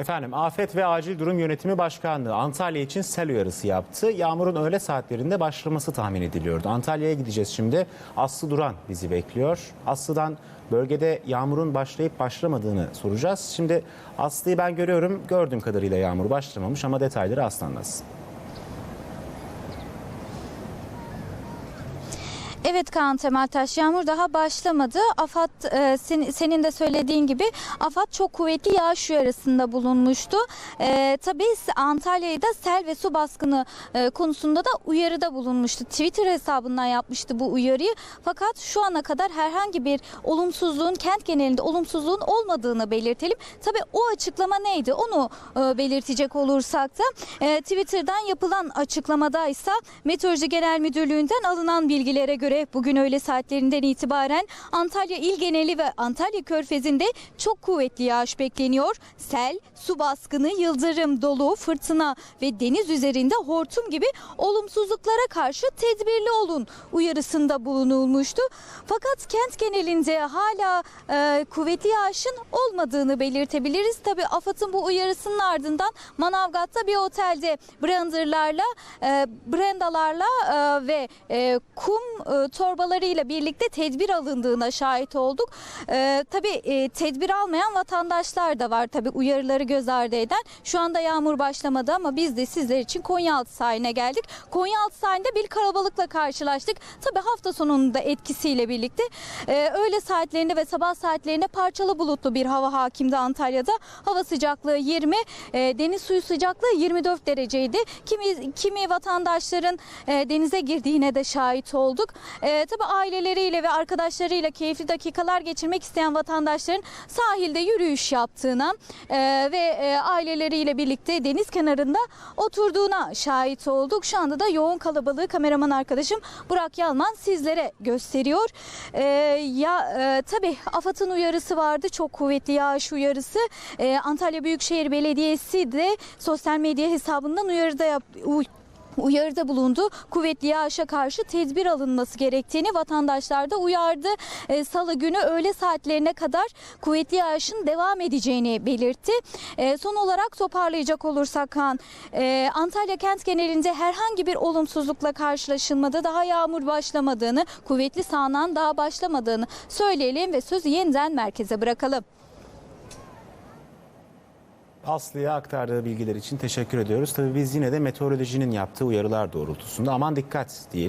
Efendim Afet ve Acil Durum Yönetimi Başkanlığı Antalya için sel uyarısı yaptı. Yağmurun öğle saatlerinde başlaması tahmin ediliyordu. Antalya'ya gideceğiz şimdi. Aslı Duran bizi bekliyor. Aslı'dan bölgede yağmurun başlayıp başlamadığını soracağız. Şimdi Aslı'yı ben görüyorum. Gördüğüm kadarıyla yağmur başlamamış ama detayları Aslı anlatsın. Evet Kaan Temeltaş yağmur daha başlamadı. AFAD e, sen- senin de söylediğin gibi AFAD çok kuvvetli yağış uyarısında bulunmuştu. E, tabii Antalya'yı da sel ve su baskını e, konusunda da uyarıda bulunmuştu. Twitter hesabından yapmıştı bu uyarıyı. Fakat şu ana kadar herhangi bir olumsuzluğun kent genelinde olumsuzluğun olmadığını belirtelim. Tabii o açıklama neydi onu e, belirtecek olursak da e, Twitter'dan yapılan açıklamada ise Meteoroloji Genel Müdürlüğü'nden alınan bilgilere göre bugün öğle saatlerinden itibaren Antalya il geneli ve Antalya Körfezi'nde çok kuvvetli yağış bekleniyor. Sel, su baskını, yıldırım, dolu, fırtına ve deniz üzerinde hortum gibi olumsuzluklara karşı tedbirli olun uyarısında bulunulmuştu. Fakat kent genelinde hala e, kuvvetli yağışın olmadığını belirtebiliriz. Tabii AFAD'ın bu uyarısının ardından Manavgat'ta bir otelde branderlarla, e, brandalarla e, ve e, kum e, torbalarıyla birlikte tedbir alındığına şahit olduk. E, tabii e, tedbir almayan vatandaşlar da var tabii uyarıları göz ardı eden. Şu anda yağmur başlamadı ama biz de sizler için Konyaaltı sahiline geldik. Konyaaltı sahilinde bir kalabalıkla karşılaştık. Tabii hafta sonunun da etkisiyle birlikte e, öğle saatlerinde ve sabah saatlerinde parçalı bulutlu bir hava hakimdi Antalya'da. Hava sıcaklığı 20, e, deniz suyu sıcaklığı 24 dereceydi. Kimi kimi vatandaşların e, denize girdiğine de şahit olduk. E, tabii aileleriyle ve arkadaşlarıyla keyifli dakikalar geçirmek isteyen vatandaşların sahilde yürüyüş yaptığına e, ve e, aileleriyle birlikte deniz kenarında oturduğuna şahit olduk. Şu anda da yoğun kalabalığı kameraman arkadaşım Burak Yalman sizlere gösteriyor. E, ya e, tabii AFAD'ın uyarısı vardı. Çok kuvvetli yağış uyarısı. E, Antalya Büyükşehir Belediyesi de sosyal medya hesabından uyarıda yap, uyarıda bulundu. Kuvvetli yağışa karşı tedbir alınması gerektiğini vatandaşlar da uyardı. Ee, Salı günü öğle saatlerine kadar kuvvetli yağışın devam edeceğini belirtti. Ee, son olarak toparlayacak olursak Kaan, e, Antalya kent genelinde herhangi bir olumsuzlukla karşılaşılmadı. Daha yağmur başlamadığını, kuvvetli sağanan daha başlamadığını söyleyelim ve sözü yeniden merkeze bırakalım. Aslı'ya aktardığı bilgiler için teşekkür ediyoruz. Tabii biz yine de meteorolojinin yaptığı uyarılar doğrultusunda aman dikkat diyelim.